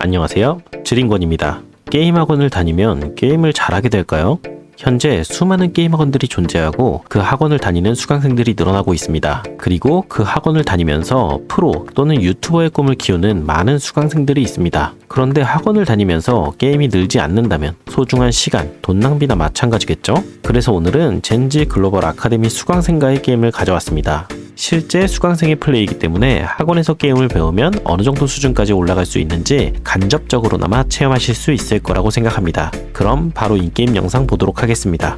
안녕하세요. 지린권입니다. 게임학원을 다니면 게임을 잘하게 될까요? 현재 수많은 게임 학원들이 존재하고 그 학원을 다니는 수강생들이 늘어나고 있습니다. 그리고 그 학원을 다니면서 프로 또는 유튜버의 꿈을 키우는 많은 수강생들이 있습니다. 그런데 학원을 다니면서 게임이 늘지 않는다면 소중한 시간, 돈 낭비나 마찬가지겠죠? 그래서 오늘은 젠지 글로벌 아카데미 수강생과의 게임을 가져왔습니다. 실제 수강생의 플레이이기 때문에 학원에서 게임을 배우면 어느 정도 수준까지 올라갈 수 있는지 간접적으로나마 체험하실 수 있을 거라고 생각합니다. 그럼 바로 인게임 영상 보도록 하겠습니다.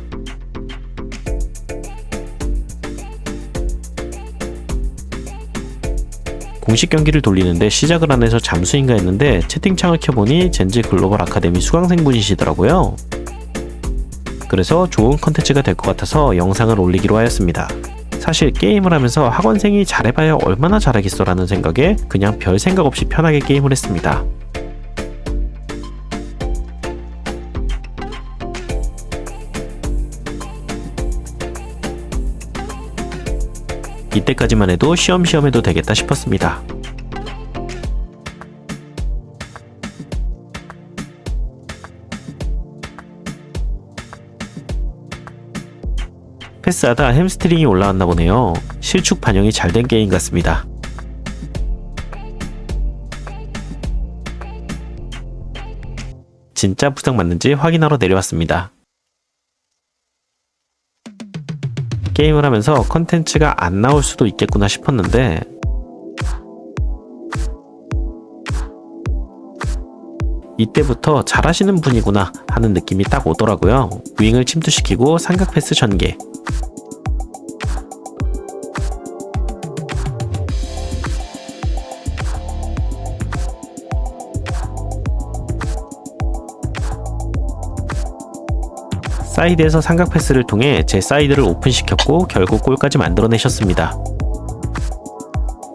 공식 경기를 돌리는데 시작을 안 해서 잠수인가 했는데 채팅창을 켜보니 젠지 글로벌 아카데미 수강생분이시더라고요. 그래서 좋은 컨텐츠가 될 것 같아서 영상을 올리기로 하였습니다. 사실 게임을 하면서 학원생이 잘해봐야 얼마나 잘하겠어라는 생각에 그냥 별 생각 없이 편하게 게임을 했습니다. 이때까지만 해도 시험시험 해도 되겠다 싶었습니다. 패스하다 햄스트링이 올라왔나 보네요. 실축 반영이 잘 된 게임 같습니다. 진짜 부상 맞는지 확인하러 내려왔습니다. 게임을 하면서 컨텐츠가 안 나올 수도 있겠구나 싶었는데 이때부터 잘하시는 분이구나 하는 느낌이 딱 오더라고요. 윙을 침투시키고 삼각 패스 전개, 사이드에서 삼각 패스를 통해 제 사이드를 오픈시켰고 결국 골까지 만들어내셨습니다.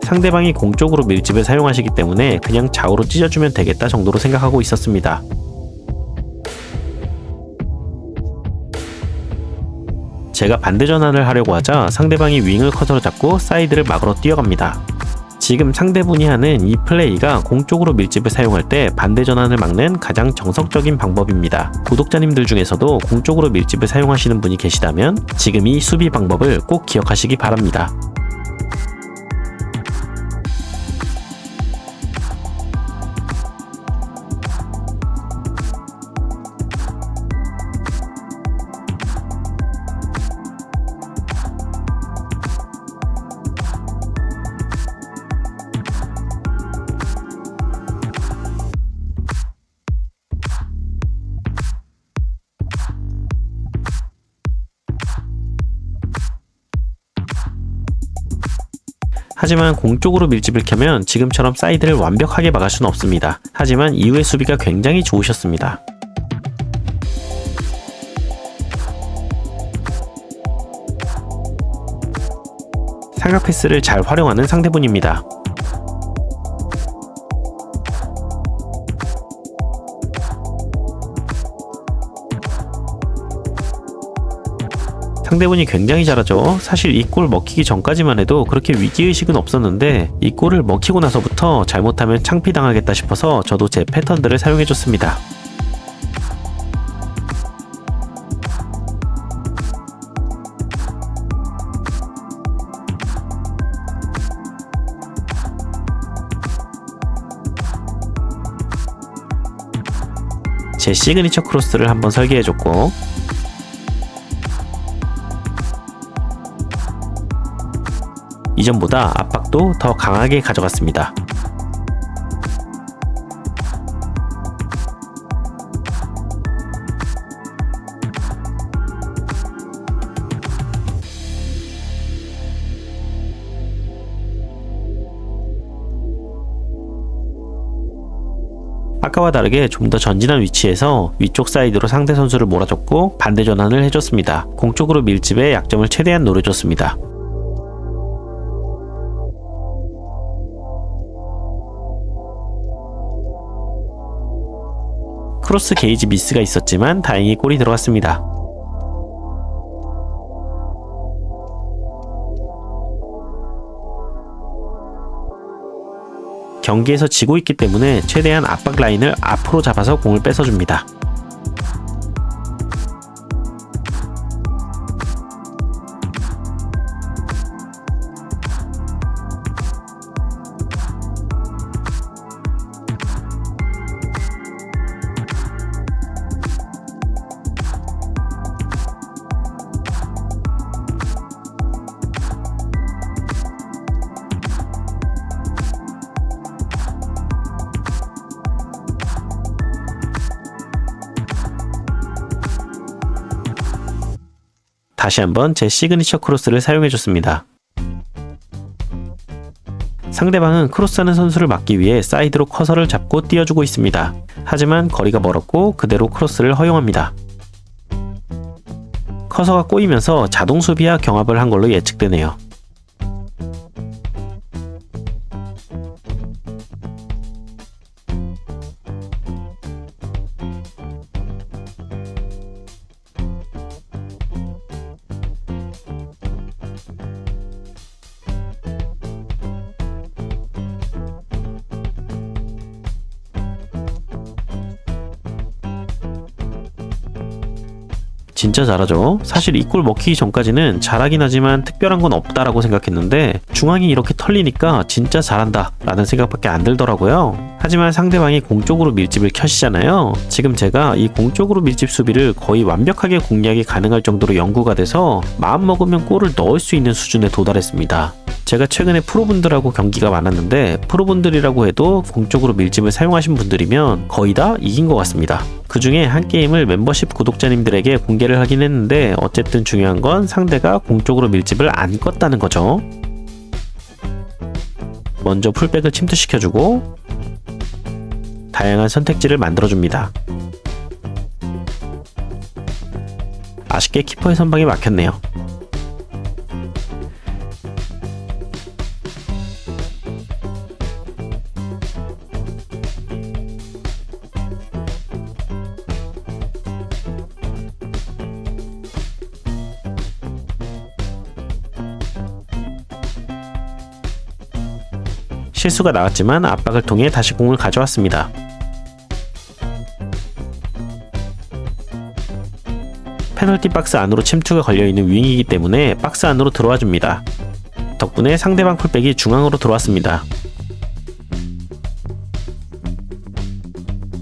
상대방이 공쪽으로 밀집을 사용하시기 때문에 그냥 좌우로 찢어주면 되겠다 정도로 생각하고 있었습니다. 제가 반대 전환을 하려고 하자 상대방이 윙을 커서로 잡고 사이드를 막으러 뛰어갑니다. 지금 상대분이 하는 이 플레이가 공쪽으로 밀집을 사용할 때 반대 전환을 막는 가장 정석적인 방법입니다. 구독자님들 중에서도 공쪽으로 밀집을 사용하시는 분이 계시다면 지금 이 수비 방법을 꼭 기억하시기 바랍니다. 하지만 공 쪽으로 밀집을 켜면 지금처럼 사이드를 완벽하게 막을 수는 없습니다. 하지만 이후의 수비가 굉장히 좋으셨습니다. 삼각 패스를 잘 활용하는 상대분입니다. 상대분이 굉장히 잘하죠. 사실 이 골 먹히기 전까지만 해도 그렇게 위기의식은 없었는데 이 골을 먹히고 나서부터 잘못하면 창피당하겠다 싶어서 저도 제 패턴들을 사용해줬습니다. 제 시그니처 크로스를 한번 설계해줬고 이전보다 압박도 더 강하게 가져갔습니다. 아까와 다르게 좀 더 전진한 위치에서 위쪽 사이드로 상대 선수를 몰아줬고 반대 전환을 해줬습니다. 공쪽으로 밀집해 약점을 최대한 노려줬습니다. 크로스 게이지 미스가 있었지만 다행히 골이 들어갔습니다. 경기에서 지고 있기 때문에 최대한 압박 라인을 앞으로 잡아서 공을 뺏어줍니다. 다시 한번 제 시그니처 크로스를 사용해줬습니다. 상대방은 크로스하는 선수를 막기 위해 사이드로 커서를 잡고 띄워주고 있습니다. 하지만 거리가 멀었고 그대로 크로스를 허용합니다. 커서가 꼬이면서 자동 수비와 경합을 한 걸로 예측되네요. 진짜 잘하죠. 사실 이 골 먹히기 전까지는 잘하긴 하지만 특별한 건 없다라고 생각했는데 중앙이 이렇게 털리니까 진짜 잘한다 라는 생각밖에 안 들더라고요. 하지만 상대방이 공쪽으로 밀집을 켜시잖아요. 지금 제가 이 공쪽으로 밀집 수비를 거의 완벽하게 공략이 가능할 정도로 연구가 돼서 마음 먹으면 골을 넣을 수 있는 수준에 도달했습니다. 제가 최근에 프로분들하고 경기가 많았는데 프로분들이라고 해도 공쪽으로 밀집을 사용하신 분들이면 거의 다 이긴 것 같습니다. 그 중에 한 게임을 멤버십 구독자님들에게 공개를 하긴 했는데 어쨌든 중요한 건 상대가 공쪽으로 밀집을 안 껐다는 거죠. 먼저 풀백을 침투시켜주고 다양한 선택지를 만들어줍니다. 아쉽게 키퍼의 선방이 막혔네요. 실수가 나왔지만 압박을 통해 다시 공을 가져왔습니다. 페널티 박스 안으로 침투가 걸려있는 윙이기 때문에 박스 안으로 들어와 줍니다. 덕분에 상대방 풀백이 중앙으로 들어왔습니다.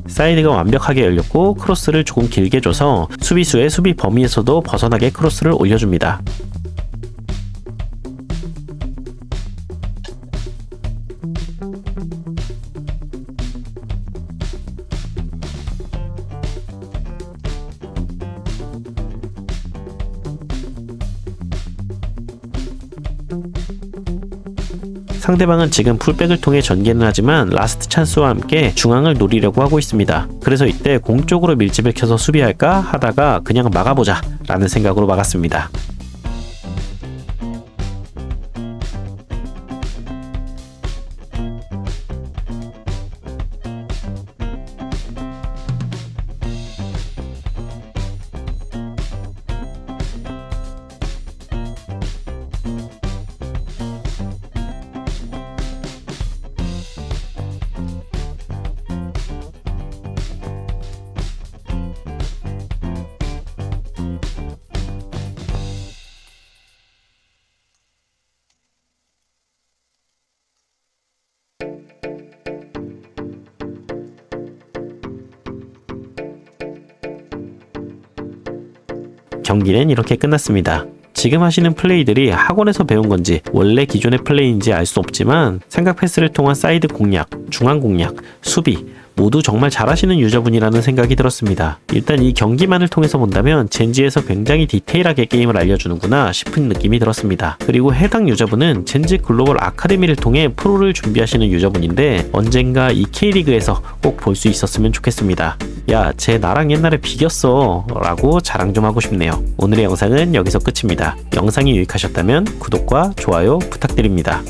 사이드가 완벽하게 열렸고 크로스를 조금 길게 줘서 수비수의 수비 범위에서도 벗어나게 크로스를 올려줍니다. 상대방은 지금 풀백을 통해 전개는 하지만 라스트 찬스와 함께 중앙을 노리려고 하고 있습니다. 그래서 이때 공 쪽으로 밀집을 켜서 수비할까 하다가 그냥 막아보자 라는 생각으로 막았습니다. 경기는 이렇게 끝났습니다. 지금 하시는 플레이들이 학원에서 배운 건지 원래 기존의 플레이인지 알 수 없지만 생각 패스를 통한 사이드 공략, 중앙 공략, 수비 모두 정말 잘하시는 유저분이라는 생각이 들었습니다. 일단 이 경기만을 통해서 본다면 젠지에서 굉장히 디테일하게 게임을 알려주는구나 싶은 느낌이 들었습니다. 그리고 해당 유저분은 젠지 글로벌 아카데미를 통해 프로를 준비하시는 유저분인데 언젠가 이 K리그에서 꼭 볼 수 있었으면 좋겠습니다. 야, 쟤 나랑 옛날에 비겼어. 라고 자랑 좀 하고 싶네요. 오늘의 영상은 여기서 끝입니다. 영상이 유익하셨다면 구독과 좋아요 부탁드립니다.